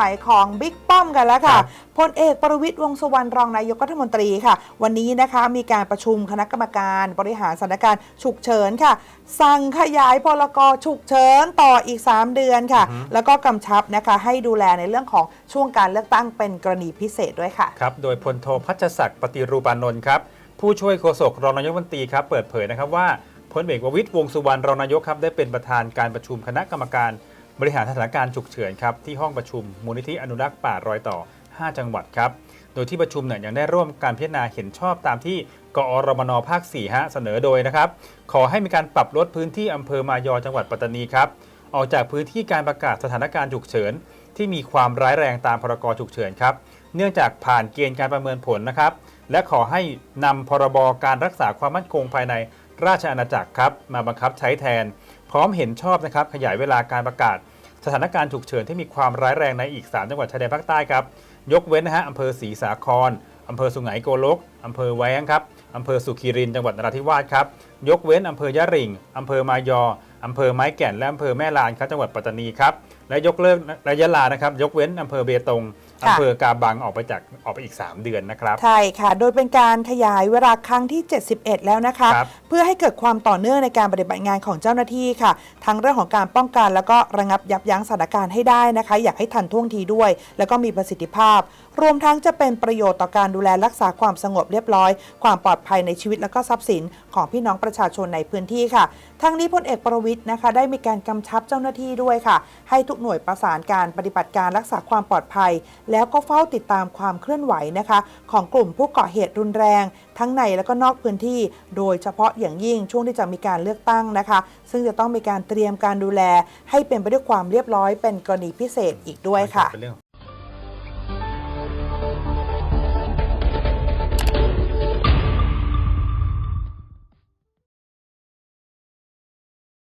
ไหวของบิ๊กป้อมกันแล้วค่ะครับพลเอกประวิตยวงษ์สุวรรณรองนายกรัฐมนตรีค่ะ วันนี้นะคะมีการประชุมคณะกรรมการบริหารสถานการณ์ฉุกเฉินค่ะ สั่งขยายพลกฉุกเฉินต่ออีก 3 เดือนค่ะ แล้วก็กำชับนะคะให้ดูแลในเรื่องของช่วงการเลือกตั้งเป็นกรณีพิเศษด้วยค่ะครับโดยพลโทพัชศักดิ์ปฏิรูปานนท์ครับผู้ช่วยโฆษกรองนายกรัฐมนตรีครับเปิดเผยนะครับว่าพลเอกประวิตยวงษ์สุวรรณรองนายกครับได้เป็นประธานการประชุมคณะกรรมการ บริหารสถานการณ์ฉุกเฉินครับที่ห้องประชุมมูลนิธิอนุรักษ์ป่ารอยต่อ 5 จังหวัดครับ โดยที่ประชุมเนี่ยยังได้ร่วมการพิจารณาเห็นชอบตามที่กอรมนภาค4ฮะเสนอโดยนะครับ ขอให้มีการปรับลดพื้นที่อำเภอมายอจังหวัดปัตตานีครับออกจากพื้นที่การประกาศสถานการณ์ฉุกเฉิน ที่มีความร้ายแรงตามพรกฉุกเฉินครับเนื่องจากผ่านเกณฑ์การประเมินผลนะครับ และขอให้นำพรบการรักษาความมั่นคงภายในราชอาณาจักรครับมาบังคับใช้แทน พร้อมเห็นชอบนะครับขยายเวลาการประกาศ สถานการณ์ฉุกเฉินที่มีความร้ายแรงในอีก 3 จังหวัดชายแดนภาคใต้ครับ ยกเว้นนะฮะอำเภอศรีสาครอำเภอสุไหงโกลกอำเภอแวงครับอำเภอสุขีรินจังหวัดนราธิวาสครับ ยกเว้นอำเภอยะริงอำเภอมายออำเภอไม้แก่นและอำเภอแม่ลานครับจังหวัดปัตตานีครับและยกเลิกระยะลานะครับ ยกเว้นอำเภอเบตง อำเภอกาบังออกไปจากออกไปอีก 3 เดือนนะครับ ใช่ค่ะ โดยเป็นการขยายเวลาครั้งที่ 71 แล้วนะคะครับเพื่อให้เกิดความต่อเนื่องในการปฏิบัติงานของเจ้าหน้าที่ค่ะ ทั้งเรื่องของการป้องกัน แล้วก็ระงับยับยั้งสถานการณ์ให้ได้นะคะ อยากให้ทันท่วงทีด้วย แล้วก็มีประสิทธิภาพ รวมทั้งจะเป็นประโยชน์ต่อการดูแลรักษาความสงบเรียบร้อย ความปลอดภัยในชีวิตและก็ทรัพย์สินของพี่น้องประชาชนในพื้นที่ค่ะ ทั้งนี้พลเอกประวิทย์นะคะ ได้มีการกำชับเจ้าหน้าที่ด้วยค่ะ ให้ทุกหน่วยประสานการปฏิบัติการรักษาความปลอดภัยแล้วก็เฝ้าติดตามความเคลื่อนไหวนะคะ ของกลุ่มผู้ก่อเหตุรุนแรง ทั้งในและก็นอกพื้นที่ โดยเฉพาะอย่างยิ่งช่วงที่จะมีการเลือกตั้งนะคะ ซึ่งจะต้องมีการเตรียมการดูแล ให้เป็นไปด้วยความเรียบร้อยเป็นกรณีพิเศษอีกด้วยค่ะ เป็นเรื่อง